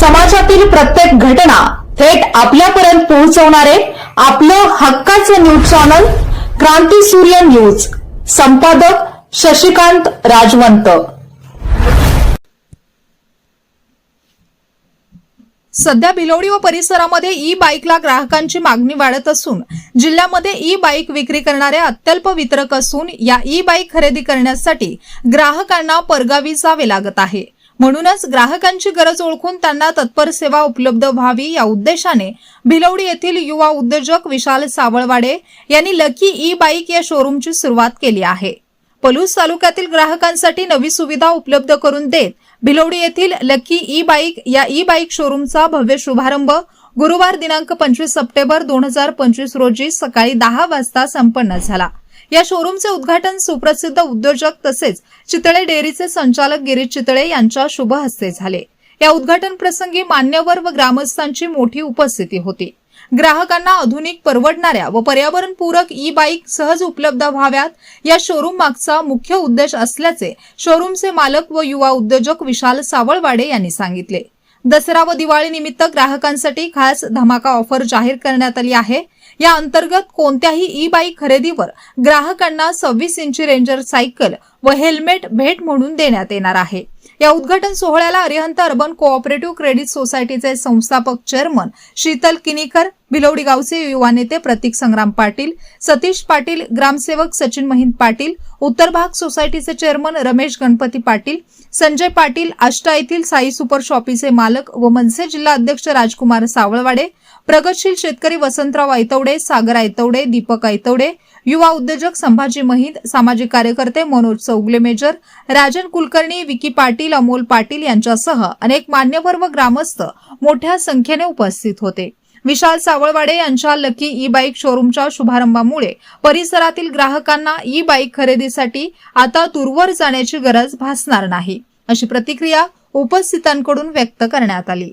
समाजातील प्रत्येक घटना थेट आपल्यापर्यंत पोहोचवणारे आपलं हक्काचं न्यूज चॅनल क्रांती सूर्य न्यूज. संपादक शशिकांत राजवंत. सध्या भिलोडी व परिसरामध्ये ई बाईकला ग्राहकांची मागणी वाढत असून जिल्ह्यामध्ये ई बाईक विक्री करणारे अत्यल्प वितरक असून या ई बाईक खरेदी करण्यासाठी ग्राहकांना परगावी जावे लागत आहे. म्हणूनच ग्राहकांची गरज ओळखून त्यांना तत्पर सेवा उपलब्ध व्हावी या उद्देशाने भिलवडी येथील युवा उद्योजक विशाल सावळवाडे यांनी लकी ई बाईक या शोरूमची सुरुवात केली आहे. पलूस तालुक्यातील ग्राहकांसाठी नवी सुविधा उपलब्ध करून देत भिलवडी येथील लकी ई बाईक या ई बाईक शोरूमचा भव्य शुभारंभ गुरुवार दिनांक पंचवीस सप्टेंबर दोन हजार पंचवीस रोजी सकाळी दहा वाजता संपन्न झाला. या शोरूमचे उद्घाटन सुप्रसिद्ध उद्योजक तसेच चितळे डेअरीचे संचालक गिरीश चितळे यांच्या शुभ हस्ते झाले. या उद्घाटन प्रसंगी मान्यवर व ग्रामस्थांची मोठी उपस्थिती होती. ग्राहकांना आधुनिक परवडणाऱ्या व पर्यावरणपूरक ई बाईक सहज उपलब्ध व्हाव्यात या शोरूम मागचा मुख्य उद्देश असल्याचे शोरूमचे मालक व युवा उद्योजक विशाल सावळवाडे यांनी सांगितले. दसरा व दिवाळी निमित्त ग्राहकांसाठी खास धमाका ऑफर जाहीर करण्यात आली आहे. या अंतर्गत कोणत्याही ई बाईक खरेदीवर ग्राहकांना सव्वीस इंची रेंजर सायकल व हेल्मेट भेट म्हणून देण्यात येणार आहे. या उद्घाटन सोहळ्याला अरिहंत अर्बन कोऑपरेटिव्ह क्रेडिट सोसायटीचे संस्थापक चेअरमन शीतल किनीकर भिलवडी गावचे युवा नेते प्रतीक संग्राम पाटील सतीश पाटील ग्रामसेवक सचिन महिंद पाटील उत्तर भाग सोसायटीचे चेअरमन रमेश गणपती पाटील संजय पाटील आष्टा येथील साई सुपर शॉपीचे मालक व मनसे जिल्हा अध्यक्ष राजकुमार सावळवाडे प्रगतशील शेतकरी वसंतराव ऐतवडे सागर ऐतवडे दीपक ऐतवडे युवा उद्योजक संभाजी महिंद सामाजिक कार्यकर्ते मनोज चौगले मेजर राजन कुलकर्णी विकी पाटील अमोल पाटील यांच्यासह अनेक मान्यवर व ग्रामस्थ मोठ्या संख्येने उपस्थित होते. विशाल सावळवाडे यांच्या लकी ई बाईक शोरूमच्या शुभारंभामुळे परिसरातील ग्राहकांना ई बाईक खरेदीसाठी आता दूरवर जाण्याची गरज भासणार नाही अशी प्रतिक्रिया उपस्थितांकडून व्यक्त करण्यात आली.